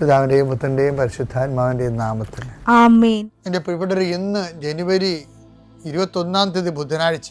പിതാവിന്റെയും പുത്രന്റെയും പരിശുദ്ധാത്മാവിന്റെയും നാമത്തിൽ. എന്റെ പ്രിയപ്പെട്ടവർ ഇന്ന് ജനുവരി ഇരുപത്തൊന്നാം തീയതി ബുധനാഴ്ച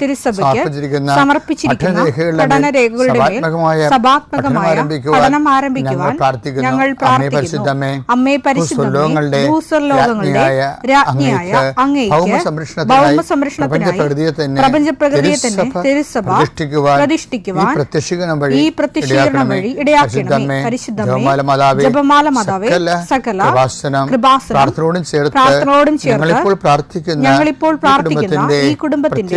തിരുസഭയ്ക്ക് സമർപ്പിച്ചിരിക്കുന്ന പഠന രേഖകളുടെ സഭാത്മകമായ പഠനം ആരംഭിക്കുവാൻ ഞങ്ങൾ പ്രാർത്ഥിക്കുന്നു. അമ്മേ പരിശുദ്ധമേ ഭൂസ്വർലോകങ്ങളുടെ രാജ്ഞിയായ അങ്ങേക്ക് പ്രപഞ്ചപ്രകൃതിയെ തന്നെ തിരുസഭ പ്രതിഷ്ഠിക്കുവാൻ ഈ പ്രത്യക്ഷീകരണം വഴി ഇടയാക്കണമേ. പരിശുദ്ധമേ ജപമാല മാതാവേ സകല കൃപാസനം കൃപാസനം പ്രാർത്ഥനയോടും ചേർത്ത് ഞങ്ങളിപ്പോൾ പ്രാർത്ഥിക്കുന്ന ഞങ്ങളിപ്പോൾ പ്രാർത്ഥിക്കുന്ന ഈ കുടുംബത്തിന്റെ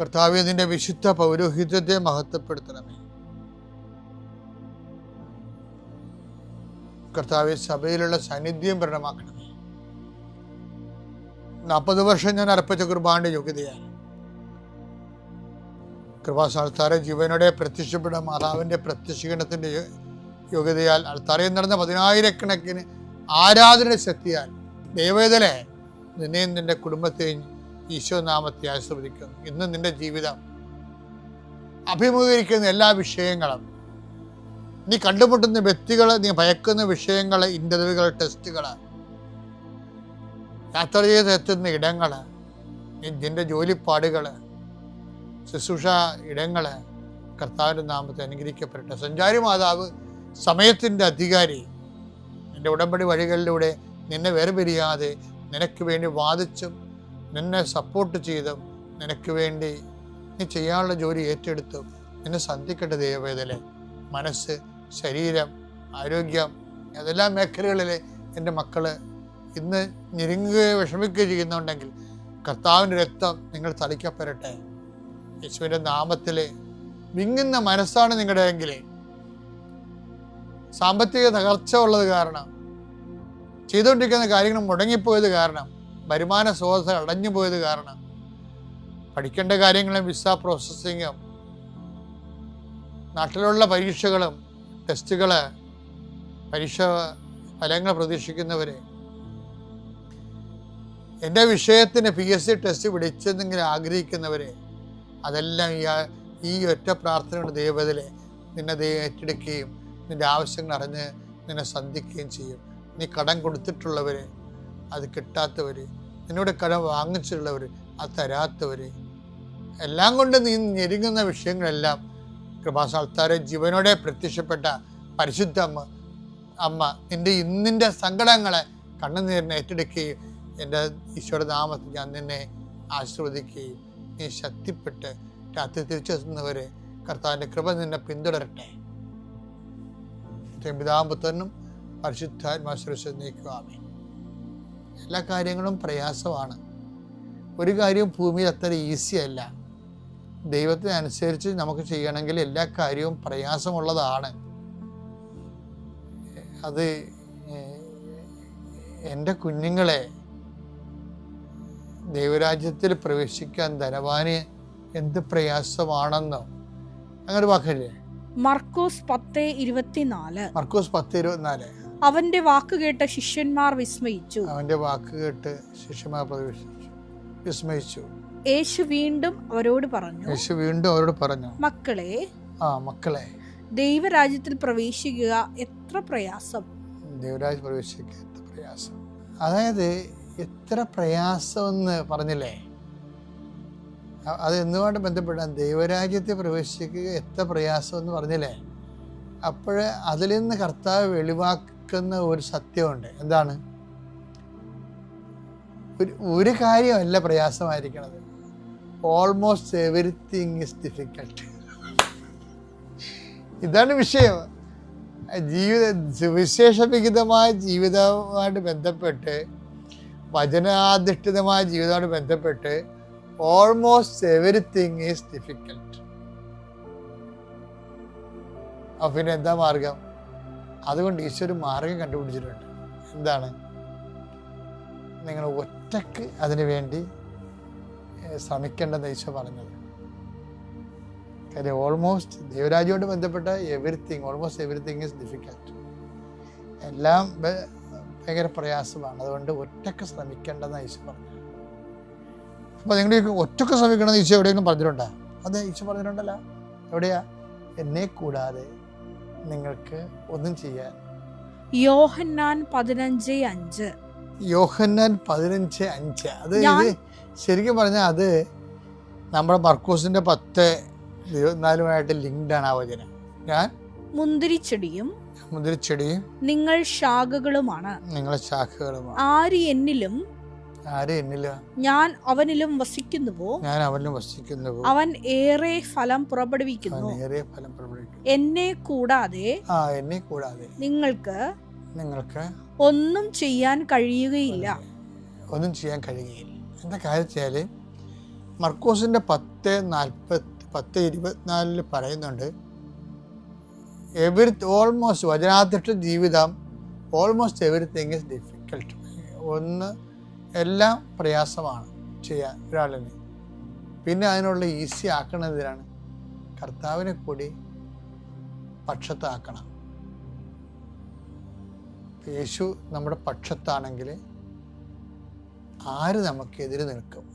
കർത്താവെ നിന്റെ വിശുദ്ധ പൗരോഹിത്യത്തെ മഹത്വപ്പെടുത്തണമേ. കർത്താവെ സഭയിലുള്ള സാന്നിധ്യം പ്രകടമാക്കണമേ. നാൽപ്പത് വർഷം ഞാൻ അർപ്പിച്ച കുർബാന്റെ യോഗ്യതയാണ്. കൃപാസ്ഥാനത്താറെ ജീവനോടെ പ്രത്യക്ഷപ്പെട്ട മാതാവിന്റെ പ്രത്യക്ഷീകരണത്തിന്റെ യോ- യോഗ്യതയാൽ അൾത്താരയിൽ നടന്ന പതിനായിരക്കണക്കിന് ആരാധന ശക്തിയാൽ ദൈവവേദനെ നിന്നെയും നിന്റെ കുടുംബത്തെയും ഈശോ നാമത്തെ ആസ്വദിക്കുന്നു ഇന്ന് നിന്റെ ജീവിതം അഭിമുഖീകരിക്കുന്ന എല്ലാ വിഷയങ്ങളും നീ കണ്ടുമുട്ടുന്ന വ്യക്തികൾ നീ ഭയക്കുന്ന വിഷയങ്ങൾ ഇന്റർവ്യൂകൾ ടെസ്റ്റുകൾ യാത്ര ചെയ്ത് എത്തുന്ന ഇടങ്ങൾ നിന്റെ ജോലിപ്പാടുകൾ ശുശ്രൂഷ ഇടങ്ങൾ കർത്താവിന്റെ നാമത്തെ അനുഗ്രഹിക്കപ്പെടട്ടെ. സഞ്ചാരി മാതാവ് സമയത്തിന്റെ അധികാരി എന്റെ ഉടമ്പടി വഴികളിലൂടെ നിന്നെ വേർപിരിയാതെ നിനക്ക് വേണ്ടി വാദിച്ചും നിന്നെ സപ്പോർട്ട് ചെയ്തും നിനക്ക് വേണ്ടി നീ ചെയ്യാനുള്ള ജോലി ഏറ്റെടുത്തും നിന്നെ സന്ധിക്കട്ടെ ദൈവവേദനെ. മനസ്സ് ശരീരം ആരോഗ്യം ഏതെല്ലാം മേഖലകളിൽ എന്റെ മക്കൾ ഇന്ന് ഞെരുങ്ങുകയോ വിഷമിക്കുകയോ ചെയ്യുന്നുണ്ടെങ്കിൽ കർത്താവിന്റെ രക്തം നിങ്ങൾ തളിക്കപ്പെടട്ടെ. യേശുവിന്റെ നാമത്തിൽ വിങ്ങുന്ന മനസ്സാണ് നിങ്ങളുടെ എങ്കിൽ സാമ്പത്തിക തകർച്ച ഉള്ളത് കാരണം ചെയ്തുകൊണ്ടിരിക്കുന്ന കാര്യങ്ങൾ മുടങ്ങിപ്പോയത് കാരണം വരുമാന സ്രോതസ് അടഞ്ഞു പോയത് കാരണം പഠിക്കേണ്ട കാര്യങ്ങളും വിസ പ്രോസസ്സിങ്ങും നാട്ടിലുള്ള പരീക്ഷകളും ടെസ്റ്റുകൾ പരീക്ഷ ഫലങ്ങൾ പ്രതീക്ഷിക്കുന്നവരെ എന്റെ വിഷയത്തിന് പി എസ് സി ടെസ്റ്റ് പിടിച്ചെന്നെങ്കിലും ആഗ്രഹിക്കുന്നവരെ അതെല്ലാം ഈ ഒറ്റ പ്രാർത്ഥനയുടെ ദൈവത്തിലെ നിന്നെ ദൈവം ഏറ്റെടുക്കുകയും നിന്റെ ആവശ്യങ്ങൾ അറിഞ്ഞ് നിന്നെ സന്ധിക്കുകയും ചെയ്യും. നീ കടം കൊടുത്തിട്ടുള്ളവർ അത് കിട്ടാത്തവർ നിന്നോട് കടം വാങ്ങിച്ചിട്ടുള്ളവർ അത് തരാത്തവർ എല്ലാം കൊണ്ട് നീ ഞെരുങ്ങുന്ന വിഷയങ്ങളെല്ലാം കൃപാസാൽത്താരെ ജീവനോടെ പ്രത്യക്ഷപ്പെട്ട പരിശുദ്ധ അമ്മ അമ്മ നിന്റെ ഇന്നിന്റെ സങ്കടങ്ങളെ കണ്ണുനീരിനെ ഏറ്റെടുക്കുകയും എന്റെ ഈശോയുടെ നാമത്തിൽ ഞാൻ നിന്നെ ആശീർവദിക്കുകയും നീ ശക്തിപ്പെട്ട് രാത്രി തിരിച്ചെത്തുന്നവരെ കർത്താവിന്റെ കൃപ നിന്നെ പിന്തുടരട്ടെ. പിതാമ്പുത്തനും പരിശുദ്ധാത്മാശ്രസ് നീക്കുവാമേ എല്ലാ കാര്യങ്ങളും പ്രയാസമാണ്. ഒരു കാര്യവും ഭൂമിയിൽ അത്ര ഈസി അല്ല. ദൈവത്തിനനുസരിച്ച് നമുക്ക് ചെയ്യണമെങ്കിൽ എല്ലാ കാര്യവും പ്രയാസമുള്ളതാണ്. അത് എന്റെ കുഞ്ഞുങ്ങളെ ദൈവരാജ്യത്തിൽ പ്രവേശിക്കാൻ ധനവാന് എന്ത് പ്രയാസമാണെന്നോ. അങ്ങനെ വാക്കല്ലേ മർക്കോസ് പത്ത് ഇരുപത്തിനാല്. മർക്കോസ് പത്ത് ഇരുപത്തിനാല്. അവന്റെ വാക്ക് കേട്ട ശിഷ്യന്മാർ വിസ്മയിച്ചു. അവന്റെ വാക്ക് കേട്ട് ശിഷ്യന്മാർ വിസ്മയിച്ചു. യേശു വീണ്ടും അവരോട് പറഞ്ഞു യേശു വീണ്ടും അവരോട് പറഞ്ഞു മക്കളെ ആ മക്കളെ ദൈവരാജ്യത്തിൽ പ്രവേശിക്കുക എത്ര പ്രയാസം. ദൈവരാജ്യത്തിൽ പ്രവേശിക്കുക എത്ര പ്രയാസം. അതായത് എത്ര പ്രയാസം എന്ന് പറഞ്ഞില്ലേ? അത് എന്തുകൊണ്ട് ബന്ധപ്പെട്ടാൽ ദൈവരാജ്യത്തെ പ്രവേശിക്കുക എത്ര പ്രയാസം എന്ന് പറഞ്ഞില്ലേ? അപ്പോൾ അതിൽ നിന്ന് കർത്താവ് വെളിവാക്കുന്ന ഒരു സത്യമുണ്ട്. എന്താണ്? ഒരു ഒരു കാര്യമല്ല പ്രയാസമായിരിക്കണത്. ഓൾമോസ്റ്റ് എവറിത്തിങ് ഇസ് ഡിഫിക്കൽട്ട് ഇതാണ് വിഷയം. ജീവിത സുവിശേഷവിഹിതമായ ജീവിതവുമായിട്ട് ബന്ധപ്പെട്ട് വചനാധിഷ്ഠിതമായ ജീവിതവുമായിട്ട് ബന്ധപ്പെട്ട് ഓൾമോസ്റ്റ് എവറിത്തിങ് ഈസ് ഡിഫിക്കൽട്ട് അപ്പം പിന്നെ എന്താ മാർഗം. അതുകൊണ്ട് ഈശ്വര മാർഗം കണ്ടുപിടിച്ചിട്ടുണ്ട്. എന്താണ്? നിങ്ങൾ ഒറ്റയ്ക്ക് അതിനു വേണ്ടി ശ്രമിക്കേണ്ടെന്ന് ഈശോ പറഞ്ഞത്. കാര്യം ഓൾമോസ്റ്റ് ദൈവരാജ്യമായിട്ട് ബന്ധപ്പെട്ട everything almost everything is difficult എല്ലാം ഭയങ്കര പ്രയാസമാണ്. അതുകൊണ്ട് ഒറ്റയ്ക്ക് ശ്രമിക്കേണ്ടെന്ന് ഈശോ പറഞ്ഞു. അപ്പോൾ നിങ്ങൾ ഒറ്റയ്ക്ക് ശ്രമിക്കണമെന്ന് ഈശോ എവിടെയെങ്കിലും പറഞ്ഞിട്ടുണ്ടോ? അതെ ഈശോ പറഞ്ഞിട്ടുണ്ടല്ലോ. എവിടെയാ? എന്നെ കൂടാതെ നിങ്ങൾക്ക് ഒന്നും ചെയ്യാൻ. യോഹന്നാൻ പതിനഞ്ച് അഞ്ച്. യോഹന്നാൻ പതിനഞ്ച് അഞ്ച്. അത് ഇത് ശരിക്കും പറഞ്ഞാൽ അത് നമ്മുടെ മർക്കൂസിന്റെ പത്ത് ഇരുപത്തിനാലുമായിട്ട് ലിങ്ക്ഡ് ആണ് ആ വചനം. ഞാൻ മുന്തിരിച്ചെടിയും മുന്തിരിച്ചെടിയും നിങ്ങൾ ശാഖകളുമാണ്. നിങ്ങളെ ശാഖകളുമാണ്. ആര് എന്നിലും ഞാൻ അവനിലും വസിക്കുന്നുവോ? ഞാൻ അവനിലും വസിക്കുന്നു അവൻ ഏറെ ഫലം പുറപ്പെടുവിക്കുന്നു. ഏറെ ഫലം പുറപ്പെടുവിക്കുന്നു. എന്നെ കൂടാതെ ആ എന്നെ കൂടാതെ നിങ്ങൾക്ക് നിങ്ങൾക്ക് ഒന്നും ചെയ്യാൻ കഴിയുകയില്ല. ഒന്നും ചെയ്യാൻ കഴിയുകയില്ല. എന്താ കാര്യം വെച്ചാൽ മർക്കോസിന്റെ പത്ത് നാൽപ്പത്തി പത്ത് ഇരുപത്തിനാലിൽ പറയുന്നുണ്ട് എവരി ഓൾമോസ്റ്റ് വചനാധ്യക്ഷ ജീവിതം ഓൾമോസ്റ്റ് എവറിത്തിങ് ഇസ് ഡിഫിക്കൽട്ട് ഒന്ന് എല്ലാം പ്രയാസമാണ് ചെയ്യാൻ ഒരാളിന്. പിന്നെ അതിനുള്ള ഈസി ആക്കണതിനാണ് കർത്താവിനെ കൂടി പക്ഷത്താക്കണം. യേശു നമ്മുടെ പക്ഷത്താണെങ്കിൽ ആര് നമുക്കെതിരെ നിൽക്കും?